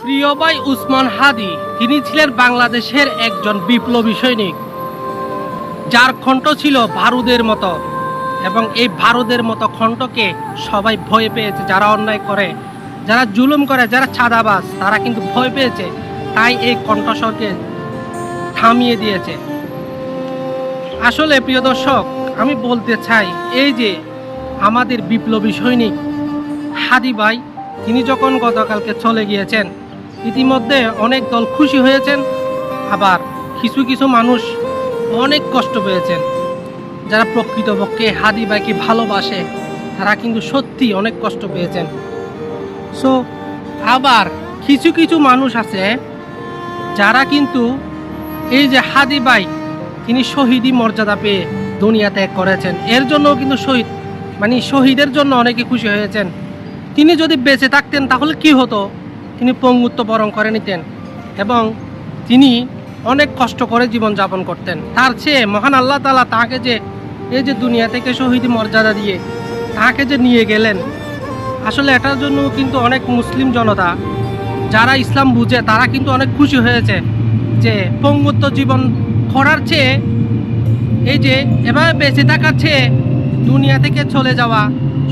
প্রিয় ভাই উসমান হাদি, তিনি ছিলেন বাংলাদেশের একজন বিপ্লবী সৈনিক, যার কণ্ঠ ছিল ভারুদের মতো এবং এই ভারুদের মতো কণ্ঠকে সবাই ভয় পেয়েছে, যারা অন্যায় করে, যারা জুলুম করে, যারা ছাদাবাজ তারা কিন্তু ভয় পেয়েছে। তাই এই কণ্ঠস্বরকে থামিয়ে দিয়েছে। আসলে প্রিয় দর্শক, আমি বলতে চাই, এই যে আমাদের বিপ্লবী সৈনিক হাদি ভাই, তিনি যখন গতকালকে চলে গিয়েছেন ইতিমধ্যে অনেক দল খুশি হয়েছেন, আবার কিছু কিছু মানুষ অনেক কষ্ট পেয়েছেন। যারা প্রকৃতপক্ষে হাদি বাইকে ভালোবাসে, তারা কিন্তু সত্যি অনেক কষ্ট পেয়েছেন। সো আবার কিছু কিছু মানুষ আছে, যারা কিন্তু এই যে হাদি বাই তিনি শহীদি মর্যাদা পেয়ে দুনিয়া ত্যাগ করেছেন। এর জন্য কিন্তু শহীদ মানে শহীদের জন্য অনেকে খুশি হয়েছেন। তিনি যদি বেঁচে থাকতেন, তাহলে কি হতো? তিনি পঙ্গুত্ব বরণ করে নিতেন এবং তিনি অনেক কষ্ট করে জীবন যাপন করতেন। তার চেয়ে মহান আল্লাহ তালা তাকে যে এই যে দুনিয়া থেকে শহীদ মর্যাদা দিয়ে তাকে যে নিয়ে গেলেন, আসলে এটার জন্য কিন্তু অনেক মুসলিম জনতা যারা ইসলাম বুঝে, তারা কিন্তু অনেক খুশি হয়েছে যে পঙ্গুত্ব জীবন করার চেয়ে এই যে এভাবে বেঁচে থাকার চেয়ে দুনিয়া থেকে চলে যাওয়া,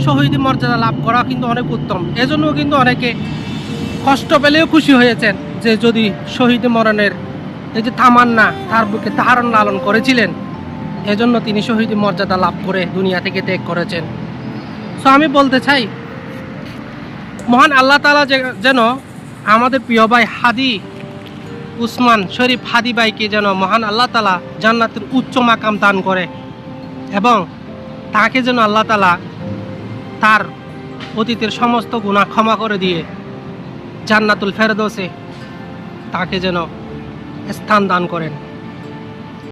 শহীদ মর্যাদা লাভ করা কিন্তু অনেক উত্তম। এজন্য কিন্তু অনেকে কষ্ট পেলেও খুশি হয়েছেন যে যদি শহীদ মরণের এই যে তামান্না তার বুকে ধারণ লালন করেছিলেন, এজন্য তিনি শহীদ মর্যাদা লাভ করে দুনিয়া থেকে ত্যাগ করেছেন। সো আমি বলতে চাই, মহান আল্লাহ তালা যেন আমাদের প্রিয় ভাই হাদি উসমান শরীফ হাদি ভাইকে যেন মহান আল্লাহ তালা জান্নাতের উচ্চ মাকাম দান করে এবং তাকে যেন আল্লাহ তালা তার অতীতের সমস্ত গুণা ক্ষমা করে দিয়ে জান্নাতুল ফেরদোসে তাকে যেন স্থান দান করেন।